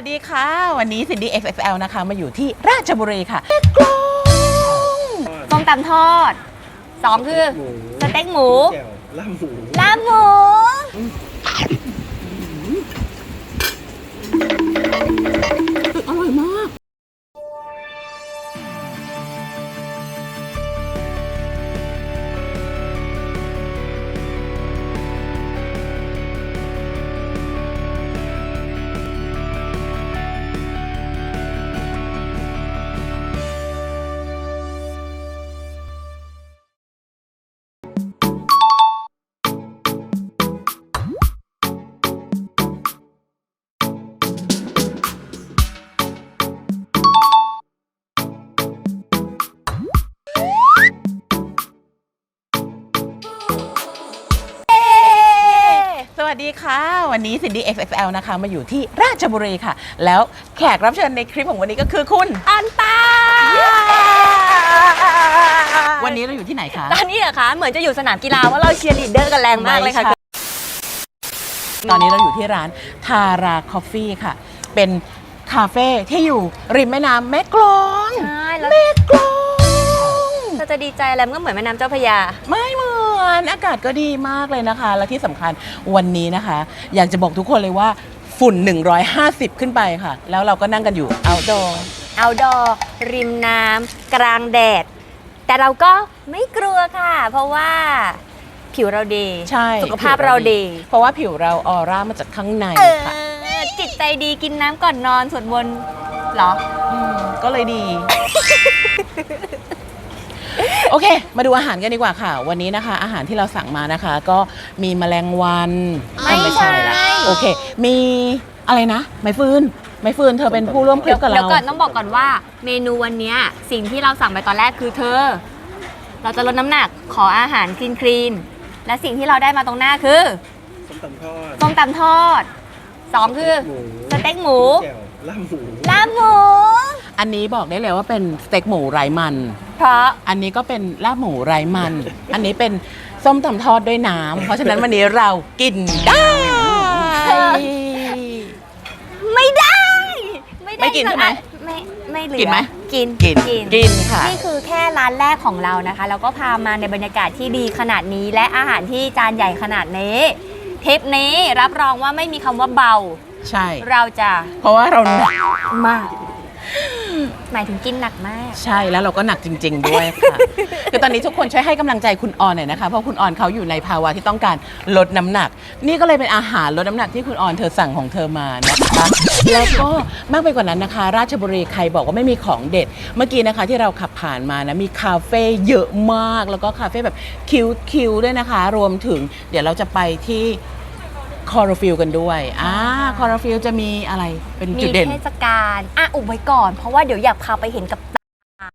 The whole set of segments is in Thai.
วัสดีค่ะ วันนี้ซินดี้ XXL นะคะ มาอยู่ที่ราชบุรีค่ะกลองส้มตำทอดสองคือสเต็กหมูแก้วลาบหมูลาบหมูอร่ วัสดีค่ะ วันนี้ซินดี้ XXL นะคะ มาอยู่ที่ราชบุรีค่ะ แล้วแขกรับเชิญในคลิปของวันนี้ก็คือคุณอันตา วันนี้เราอยู่ที่ไหนคะ ตอนนี้เหรอคะ เหมือนจะอยู่สนามกีฬาว่าเราเชียร์ลีดเดอร์กันแรงมากเลยค่ะไใช่ตอนนี้เราอยู่ที่ร้านทาราคอฟฟี่ค่ะ เป็นคาเฟ่ที่อยู่ริมแม่น้ำแม่กลอง ใช่แล้วแม่กลองเราจะดีใจอะไรมันก็เหมือนแม่น้ำเจ้าพระยา ไม่ เหมือนอากาศก็ดีมากเลยนะคะ และที่สำคัญวันนี้นะคะ อยากจะบอกทุกคนเลยว่าฝุ่น 150 ขึ้นไปค่ะ แล้วเราก็นั่งกันอยู่ outdoor เอาดอริมน้ำกลางแดด แต่เราก็ไม่กลัวค่ะ เพราะว่าผิวเราดีใช่สุขภาพเราดีเพราะว่าผิวเราออร่ามาจากข้างในเออค่ะจิตใจดีกินน้ำก่อนนอนสวดมนต์เหรอ มก็เลยดี โอเค มาดูอาหารกันดีกว่าค่ะ วันนี้นะคะ อาหารที่เราสั่งมานะคะ ก็มีแมลงวันไม่เอ้ยใช่ละโอเค มีอะไรนะ ไม้ฟืนไม้ฟืนเธอเป็นผู้ร่วมคลิเดี๋ยปวกับเดี๋ยเราวก่อนต้องบอกก่อนว่า เมนูวันเนี้ยสิ่งที่เราสั่งไปตอนแรกคือเธอ เราจะลดน้ำหนักขออาหารคลีนคลีนๆและสิ่งที่เราได้มาตรงหน้าคือส้มตำทอดส้มตำทอดสองคือหมูสเต็กหมูแก้วลาบหมูลาบหมู อันนี้บอกได้เลยว่าเป็นสเต็กหมูไร้มัน เพราะ อันนี้ก็เป็นลาบหมูไร้มัน อันนี้เป็นส้มตำทอดด้วยน้ำ เพราะฉะนั้นวันนี้เรากินได้ ไม่ได้ ไม่ได้ไม่กินใช่ไหมไม่ไม่เหลือกินไหมกินกินกินค่ะ นี่คือแค่ร้านแรกของเรานะคะ แล้วก็พามาในบรรยากาศที่ดีขนาดนี้ และอาหารที่จานใหญ่ขนาดนี้เทปนี้รับรองว่าไม่มีคำว่าเบา ใช่ เราจะเพราะว่าเราหนักมาก หมายถึงกินหนักมาก ใช่แล้วเราก็หนักจริง ๆ ด้วยค่ะ คือตอนนี้ทุกคนช่วยให้กำลังใจคุณออนหน่อยนะคะ เพราะคุณออนเขาอยู่ในภาวะที่ต้องการลดน้ำหนัก นี่ก็เลยเป็นอาหารลดน้ำหนักที่คุณออนเธอสั่งของเธอมานะคะ แล้วก็มากไปกว่านั้นนะคะ ราชบุรีใครบอกว่าไม่มีของเด็ด เมื่อกี้นะคะที่เราขับผ่านมานะมีคาเฟ่เยอะมาก แล้วก็คาเฟ่แบบคิวๆด้วยนะคะ รวมถึงเดี๋ยวเราจะไปที่ คอร์ฟิลกันด้วยอ่าคอร์ฟิลจะมีอะไรเป็นมีจุดเด่นเทศกาลอะอุบไว้ก่อน เพราะว่าเดี๋ยวอยากพาไปเห็นกับตา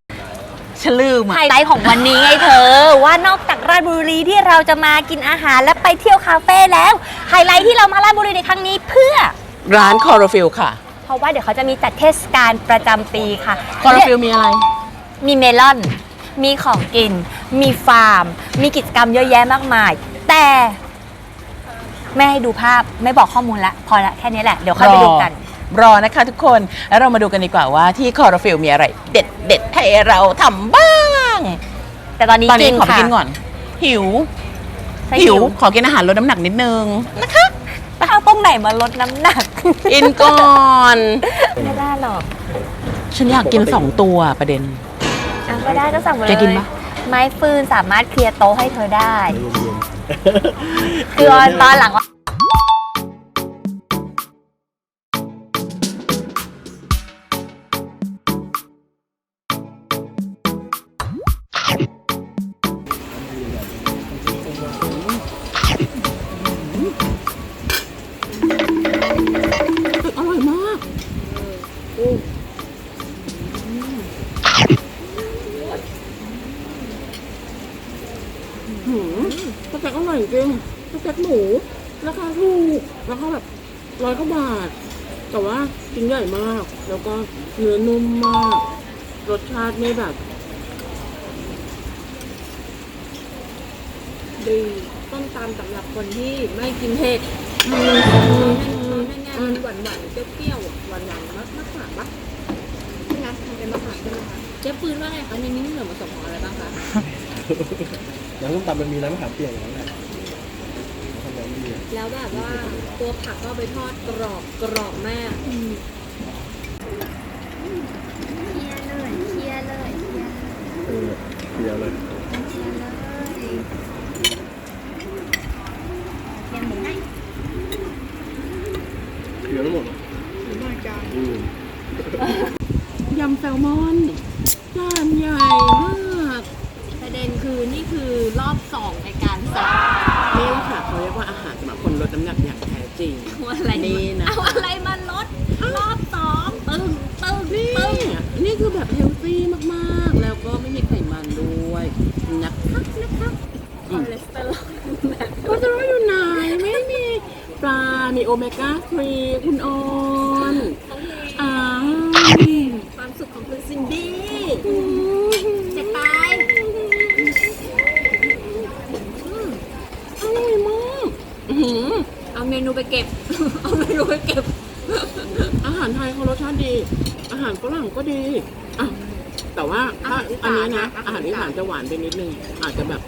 ฉลืมไฮอะไลท์ของวันนี้ไงเธอ ว่านอกจากราชบุรีที่เราจะมากินอาหารและไปเที่ยวคาเฟ่แล้วไฮไลท์ที่เรามาราชบุรีในครั้งนี้เพื่อ ร้านคอร์ฟิลค่ะเพราะว่าเดี๋ยวเขาจะมีจัดเทศกาลประจำปีค่ะคอร์ฟิลมีอะไร มีเมลอน มีของกิน มีฟาร์ม มีกิจกรรมเยอะแยะมากมาย แต่ ไม่ให้ดูภาพไม่บอกข้อมูลละพอละแค่นี้แหละเดี๋ยวค่อยไปดูกัน รอนะคะทุกคน แล้วเรามาดูกันดีกว่าว่าที่คอร์ฟิลมีอะไร เด็ดเด็ดๆให้เราทำบ้าง แต่ตอนนี้ตอนนี้กินขอไปค่ะกินก่อน หิว ใช่หิว ขอกินอาหารลดน้ำหนักนิดนึงนะคะเอาตรงไหนมาลดน้ำหนัก กินก่อน ไม่ได้หรอกฉันอยากกินสองตัวประเด็น อะก็ได้ก็สั่งมาเลยแกกินปะ ไม้ฟืนสามารถเคลียร์โต๊ะให้เธอได้ใจเย็นๆคือตอนหลัง หืมสเต็กอร่อยจริงสเต็กหมูราคาถูกราคาแบบร้อยกว่าบาท แต่ว่าชิ้นใหญ่มาก แล้วก็เนื้อนุ่มมาก รสชาติไม่แบบ ดีต้มตำสำหรับคนที่ไม่กินเผ็ดอืมง่ายๆหวานานหวานๆเปรี้ยวๆหวานหวานๆมากมากกว่าปะนี่นะทำเป็นมะขามใช่ไหมคะเจ๊ปืนว่าไงคะในนี้มีส่วนผสมของอะไรบ้างคะ น้ำส้มตำมันมีน้ำมะขามเปียกอย่างนั้นแหละทำน้ำดีอะแล้วแบบว่าตัวผักก็เอาไปทอดกรอบกรอบมากเคียร์เลยเคียร์เลยเคลียร์เลยเออเปียกเลยเคลียร์เลยเคลียร์หมูให้เปียหมดอืม ยำแซลมอนจานใหญ่มาก คือนี่คือรอบสองในการสั่งนี่ค่ะเขาเรียกว่าอาหารสำหรับคนลดน้ำหนักอย่างแท้จริง เอาอะไรนี่มานะ เอาอะไรมาลดรอบสองตึ้งตึ้งนี่ตึ้งนี่คือแบบเฮลตี้มากๆ แล้วก็ไม่มีไขมันด้วยนะคะนะคะคอเลสเตอรอลก็จะรู้อยู่ไหนไม่มีปลา มีโอเมก้า3คุณออนอ่า ความสุขของคุณซินดี้ มนูไปเก็บ เอาเมนูไปเก็บ อาหารไทยเขารสชาติดี อาหารฝรั่งก็ดีอะแต่ว่าถ้าอันนี้นะ อาหารอีสานจะหวานไปนิดนึง อาจจะแบบ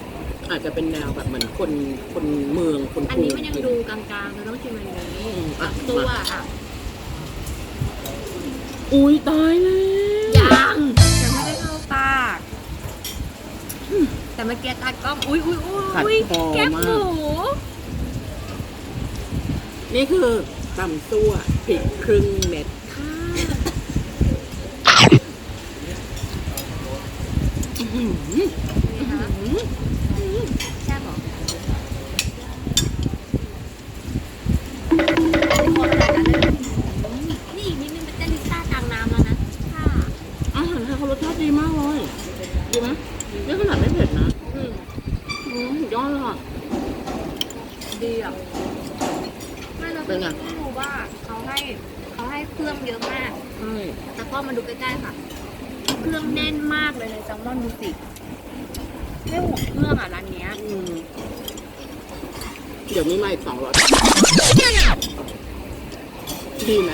อาจจะเป็นแนวแบบเหมือนคนคนเมืองคนอันกรุนี้มันยังดูกลางๆเราต้องชิมอันนี้อืมอะตัวมาอะอุ้ยตายแล้ว ยังยังไม่ได้เข้าปาก แต่เมื่อกี้ตากล้องอุ้ยอุ้ยอุ้ขัดยคอแคบมาหมูก นี่คือตำซั่วพริกครึ่งเม็ดอื้อหือแซ่บเหรอนี่อีกนิดนึงเป็นเต้นลิซ่ากลางน้ำแล้วนะค่ะอาหารไทยเขารสชาติดีมากเลย ดีไหมนี่ขนาดไม่เผ็ดนะ อืมอืมสุดยอดเลยค่ะ ดีอะ เราเป็นไงไม่รู้ว่าเขาให้เขาให้เครื่องเยอะมาก ใช่แต่ก็มาดูใกล้ๆค่ะ เครื่องแน่นมากเลยในแซลมอนดูสิไม่ห่วงเครื่องอะร้านเนี้ยอืมเดี๋ยวมีมาอีกสองรสดีไหม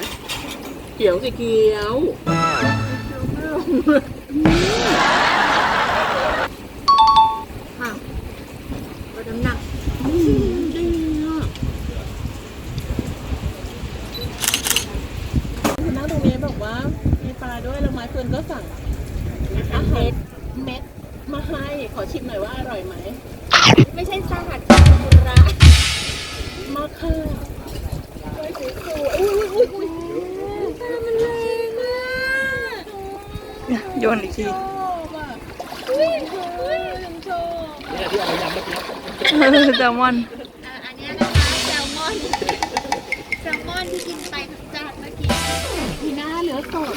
เขียวสิเขียวค่ะลดน้ำหนัก อืมดีอะคุณนั่งตรงนี้บอกว่ามีปลาด้วยแล้วไม้เฟิร์นก็สั่ง อาหารเม็ดมาให้ขอชิมหน่อยว่าอร่อยไหม ไม่ใช่สลัดคุณระมาค่ะสวยสวยอุ้ยอุ้ยอุ้ยอุ้ยตามันแรงมากโยนอีกทีชอบอะอุ้ยอุ้ยยังชอบนี่ที่เอายำเมื่อกี้แซลมอนอันนี้นะคะแซลมอนแซลมอนที่กินไปทั้งจานเมื่อกี้มีหน้าเหลือสด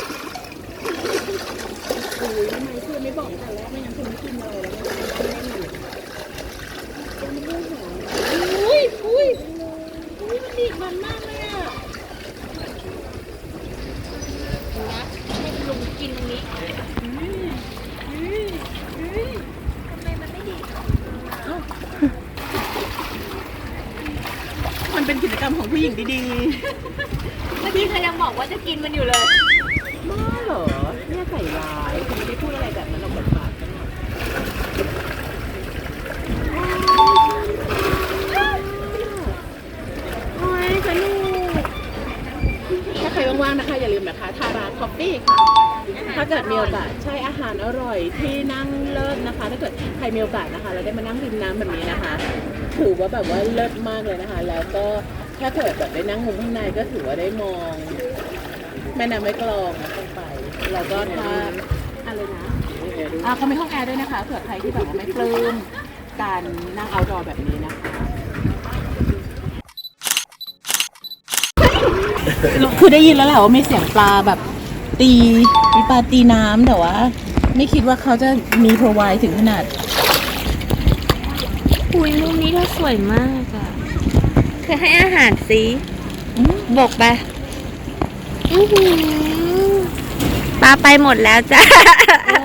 โอ้ยทำไมเพื่อนไม่บอกแต่แรกไม่งั้นเพื่อนไม่กินเลยแล้วไม่ได้ไม่ได้หอมอุ้ยอุ้ยอุ้ยมันดีมันมากเลยอะนะให้ลุงกินตรงนี้ทำไมมันไม่ดีมันเป็นกิจกรรมของผู้หญิงดีเมื่อกี้เธอยังบอกว่าจะกินมันอยู่เลย ๆบ้าเหรอเนี่ยใส่ร้ายคุณไม่ได้พูดอะไรแบบนั้นเราบทบาทกันหรอกโอ้ยสนุกถ้าใครว่างๆนะคะ อย่าลืมนะคะ ทาราคอฟฟี่ค่ะ ถ้าเกิดมีโอกาสใช่อาหารอร่อยที่นั่งเลิศนะคะ ถ้าเกิดใครมีโอกาสนะคะ เราได้มานั่งริมน้ำแบบนี้นะคะ ถือว่าแบบว่าเลิศมากเลยนะคะ แล้วก็ถ้าเกิดแบบได้นั่งมุมข้างในก็ถือว่าได้มองแม่น้ำไม่กลองลงไป แล้วก็ถ้าอะไรนะอ่าเขามีห้องแอร์ด้วยนะคะเผื่อใครที่แบบว่าไม่ปลื้มการนั่งเอาดอแบบนี้นะคะคือได้ยินแล้วแหละว่ามีเสียงปลาแบบตีมีปลาตีน้ำแต่ว่า ไม่คิดว่าเขาจะมีพรไวถึงขนาดอุ้ยมุมนี้เธอสวยมากอะเธอให้อาหารสิบกไปอื้อหือ ปลาไปหมดแล้วจ้า